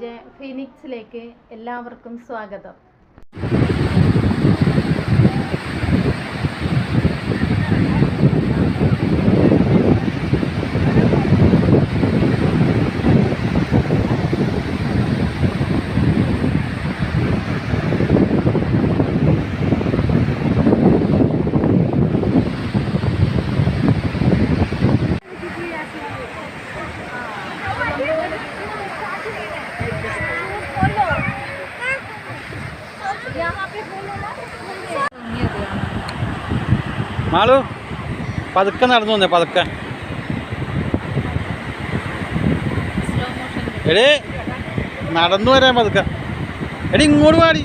J ഫീനിക്സിലേക്ക് എല്ലാവർക്കും സ്വാഗതം. മാളു പതുക്കെ നടന്നു വന്നേ പതുക്കെ. എടേ നടന്നു വരാൻ പതുക്കെ. എടി ഇങ്ങോട്ട് പാടി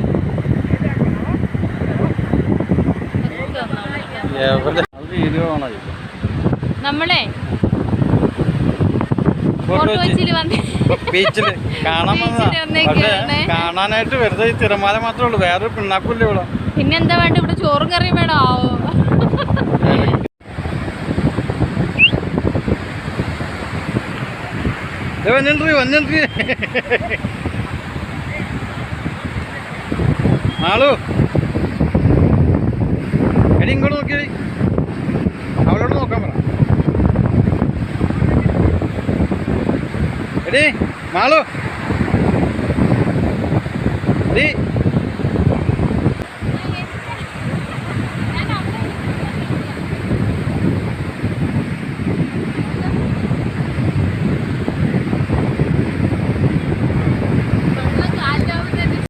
നമ്മളെ? ബീച്ചിൽ കാണാൻ പക്ഷേ കാണാനായിട്ട് വെറുതെ ഈ തിരമാല മാത്രമേ ഉള്ളൂ. വേറൊരു പിണ്ണാക്കില്ല ഇവിടെ? പിന്നെന്താ വേണ്ട? ഇവിടെ ചോറും കറിയും വേണോ. വന്നിട്ട് വന്നിട്ട് മാളു. എടി ഇങ്ങോട്ട് നോക്കിയടി. എടി മാളു എടി